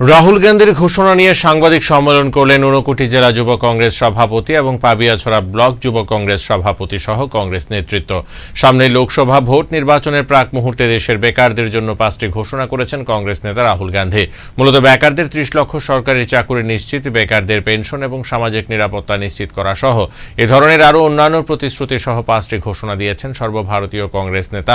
রাহুল গান্ধীর ঘোষণা নিয়ে সাংবাদিক সম্মেলন করলেন ঊনকোটি জেলা যুব কংগ্রেস সভাপতি এবং পাবিয়াছড়া ব্লক যুব কংগ্রেস সভাপতি সহ কংগ্রেস নেতৃত্ব। সামনে লোকসভা ভোট নির্বাচনের প্রাক মুহূর্তে দেশের বেকারদের জন্য পাঁচটি ঘোষণা করেছেন কংগ্রেস নেতা রাহুল গান্ধী। মূলত বেকারদের ত্রিশ লক্ষ সরকারি চাকুরি নিশ্চিত, বেকারদের পেনশন এবং সামাজিক নিরাপত্তা নিশ্চিত করা সহ। এ ধরনের আরও অন্যান্য প্রতিশ্রুতি সহ পাঁচটি ঘোষণা দিয়েছেন সর্বভারতীয় কংগ্রেস নেতা।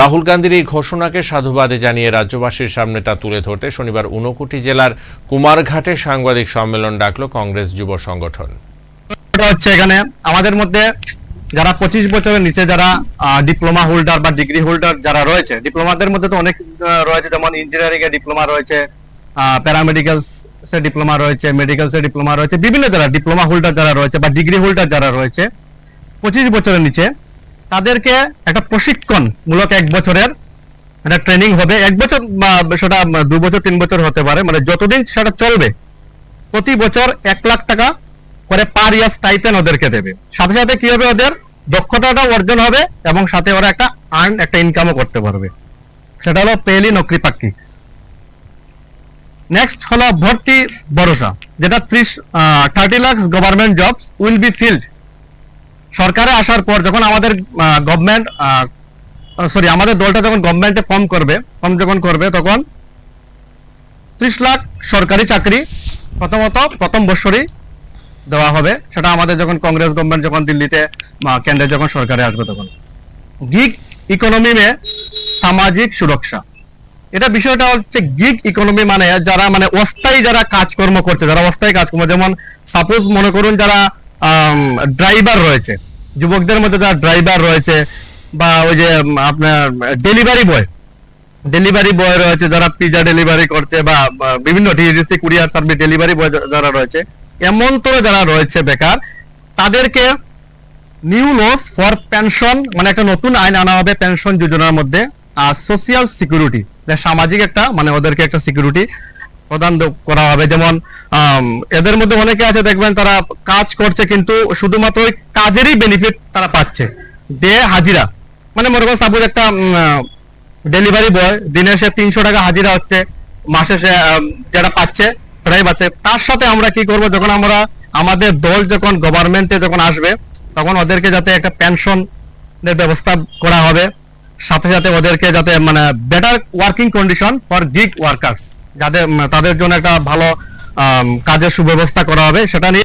রাহুল গান্ধীর এই ঘোষণাকে সাধুবাদে জানিয়ে রাজ্যবাসীর সামনে তা তুলে ধরতে শনিবার ঊনকোটি জেলার কুমারঘাটে সাংবাদিক সম্মেলন ডাকল কংগ্রেস যুব সংগঠন। হচ্ছে এখানে আমাদের মধ্যে যারা পঁচিশ বছরের নিচে যারা ডিপ্লোমা হোল্ডার বা ডিগ্রি হোল্ডার যারা রয়েছে ডিপ্লোমাদের মধ্যে তো অনেক রয়েছে, যেমন ইঞ্জিনিয়ারিং এ ডিপ্লোমা রয়েছে প্যারামেডিক্যাল সে ডিপ্লোমা রয়েছে মেডিকেল সে ডিপ্লোমা রয়েছে, বিভিন্ন যারা ডিপ্লোমা হোল্ডার যারা রয়েছে বা ডিগ্রি হোল্ডার যারা রয়েছে, পঁচিশ বছরের নিচে, তাদেরকে একটা প্রশিক্ষণ মূলক এক বছরের একটা ট্রেনিং হবে। এক বছর, বা সেটা দু বছর, তিন বছর হতে পারে। মানে যতদিন সেটা চলবে, প্রতি বছর এক লাখ টাকা করে পার ইয়ার স্টাইপেন ওদেরকে দেবে। সাথে সাথে কি হবে ওদের? দক্ষতাটা অর্জন হবে এবং সাথে ওরা একটা আর্ন একটা ইনকামও করতে পারবে। সেটা হলো পেলি নকরি, পাক্কি। নেক্সট হলো ভর্তি ভরসা, যেটা ত্রিশ thirty lakh government jobs will be filled সরকারে আসার পর, যখন আমাদের গভর্নমেন্ট সরি আমাদের দলটা যখন গভর্নমেন্টে ফর্ম করবে ফর্ম যখন করবে, তখন ত্রিশ লাখ সরকারি চাকরি প্রথমত প্রথম বছরই দেওয়া হবে। সেটা আমাদের যখন কংগ্রেস গভর্নমেন্ট যখন দিল্লিতে কেন্দ্রে যখন সরকারে আসবে তখন। গিগ ইকোনমি মে সামাজিক সুরক্ষা। এটা বিষয়টা হচ্ছে গিগ ইকোনমি মানে যারা মানে অস্থায়ী যারা কাজকর্ম করছে, যারা অস্থায়ী কাজকর্ম, যেমন সাপোজ মনে করুন যারা ড্রাইভার রয়েছে, যুবকদের মধ্যে যারা ড্রাইভার রয়েছে বা ওই যে আপনার ডেলিভারি বয় ডেলিভারি বয় রয়েছে যারা পিজা ডেলিভারি করছে বা বিভিন্ন DSC courier service delivery boy যারা রয়েছে এমন তো যারা রয়েছে বেকার, তাদেরকে নিউ লস ফর পেনশন মানে একটা নতুন আইন আনা হবে পেনশন যোজনার মধ্যে, আর সোশিয়াল সিকিউরিটি সামাজিক একটা মানে ওদেরকে একটা সিকিউরিটি প্রদান করা হবে। যেমন এদের মধ্যে অনেকে আছে, দেখবেন তারা কাজ করছে, কিন্তু শুধুমাত্র ওই কাজেরই বেনিফিট তারা পাচ্ছে। দে হাজিরা। মানে মনে করুন সাপোজ একটা ডেলিভারি বয় দিনে সে তিনশো টাকা হাজিরা হচ্ছে মাসে সে যেটা পাচ্ছে সেটাই পাচ্ছে। তার সাথে আমরা কি করব, যখন আমরা আমাদের দল যখন গভর্নমেন্টে যখন আসবে, তখন ওদেরকে যাতে একটা পেনশন ব্যবস্থা করা হবে। সাথে সাথে ওদেরকে যাতে মানে better working condition for gig workers যাদের তাদের জন্য একটা ভালো কাজের সুব্যবস্থা করা হবে, সেটা নিয়ে